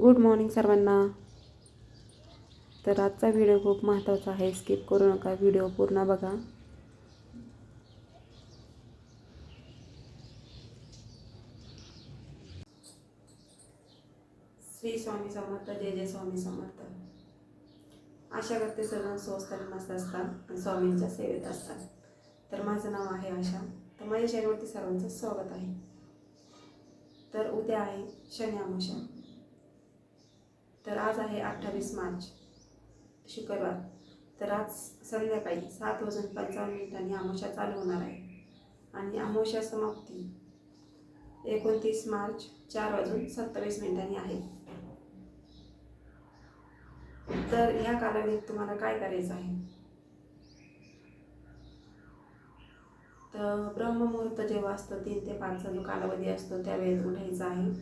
Good morning सर्वांना. तर आजचा व्हिडिओ खूप महत्त्वाचा आहे. स्किप करू नका. व्हिडिओ पूर्ण बघा. श्री स्वामी समर्थ जय जय स्वामी समर्थ. आशा करते सर्व स्वस्त आणि मस्त असतात आणि स्वामींच्या सेवेत असतात. तर माझं नाव आहे आशा. तर माझ्या चॅनलवरती सर्वांचं स्वागत आहे. तर उद्या आहे शनी अमावस्या. तर आज आहे अठ्ठावीस मार्च शुक्रवार. तर आज संध्याकाळी सात वाजून पंचावन्न मिनिटांनी अमावस्या चालू होणार आहे. आणि अमावस्या समाप्ती एकोणतीस मार्च चार वाजून सत्तावीस मिनिटांनी आहे. तर ह्या कालावधीत तुम्हाला काय करायचं आहे? तर ब्रह्ममुहूर्त जेव्हा असतं तीन ते पाचचा जो कालावधी असतो त्यावेळेस उठायचा उठायचं आहे.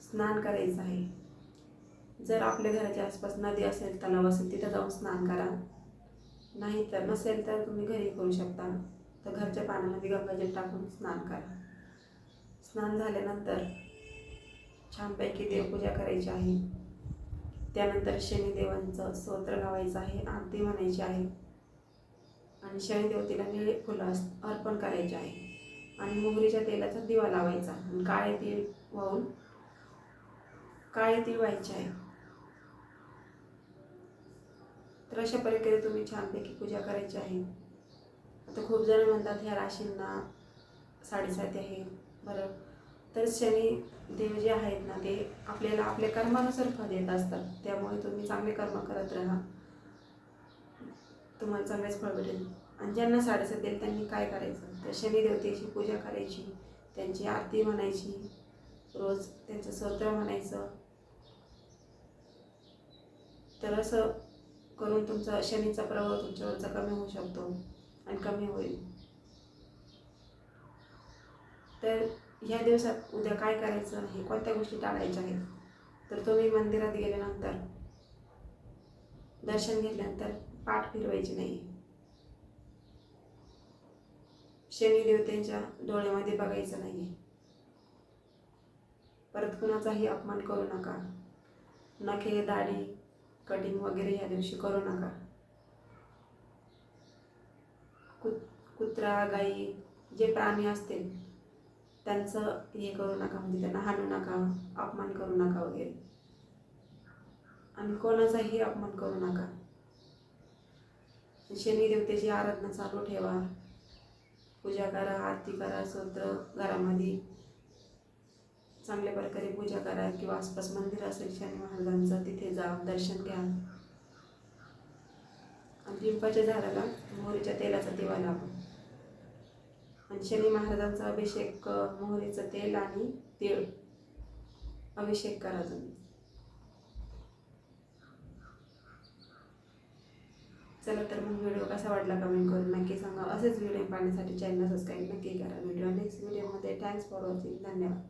स्नान करायचं आहे. जर आपल्या घराच्या आसपास नदी असेल तलाव असेल तिथं जाऊन स्नान करा. नाही तर नसेल तर तुम्ही घरी करू शकता. तर घरच्या पाण्यामध्ये गंगाजल टाकून स्नान करा. स्नान झाल्यानंतर छानपैकी देवपूजा करायची आहे. त्यानंतर शनिदेवांचं स्तोत्र लावायचं आहे आरती म्हणायची आहे. आणि शनिदेवतेला निळे फुलं अर्पण करायचे आहे. आणि मोगरीच्या तेलाचा दिवा लावायचा. आणि काळे तीळ वाहून काळे तीळ व्हायचे आहे. तर अशा प्रकारे तुम्ही छानपैकी पूजा करायची आहे. आता खूप जण म्हणतात ह्या राशींना साडेसाती आहे. बरं. तर शनी देव जे आहेत ना ते आपल्याला आपल्या कर्मानुसार फळ देत असतात. त्यामुळे तुम्ही चांगले कर्म करत राहा. तुम्हाला चांगलेच फळ भेटेल. आणि ज्यांना साडेसात येईल त्यांनी काय करायचं? तर शनिदेवतेची पूजा करायची त्यांची आरती म्हणायची रोज त्यांचं स्तोत्र म्हणायचं. तर असं करून तुमचा शनीचा प्रभाव तुमच्यावरचा कमी होऊ शकतो आणि कमी होईल. तर ह्या दिवसात उद्या काय करायचं आहे कोणत्या गोष्टी टाळायच्या आहेत? तर तुम्ही मंदिरात गेल्यानंतर दर्शन घेतल्यानंतर पाठ फिरवायची नाही. शनी देवतेच्या डोळ्यामध्ये बघायचं नाही. परत कुणाचाही अपमान करू नका. नखे दाढी कटिंग वगैरे या दिवशी करू नका. कुत कुत्रा गाई जे प्राणी असतील त्यांचं हे करू नका म्हणजे त्यांना हाणू नका अपमान करू नका वगैरे. आणि कोणाचाही अपमान करू नका. शनिदेवतेची आराधना चालू ठेवा. पूजा करा आरती करा स्तोत्र घरामध्ये. चांगल्या प्रकारे पूजा करा किंवा आसपास मंदिर असेल शनी महाराजांचं तिथे जा दर्शन घ्या. आणि लिंबाच्या झाडाला मोहरीच्या तेलाचा दिवा लावा. आणि शनी महाराजांचा अभिषेक मोहरीचं तेल आणि तीळ अभिषेक करा तुम्ही. चला तर मग व्हिडिओ कसा वाटला कमेंट करून नक्की सांगा. असेच व्हिडिओ पाहण्यासाठी चॅनल सबस्क्राईब नक्की करा. व्हिडिओ नेक्स्ट व्हिडिओमध्ये थँक्स फॉर वॉचिंग धन्यवाद.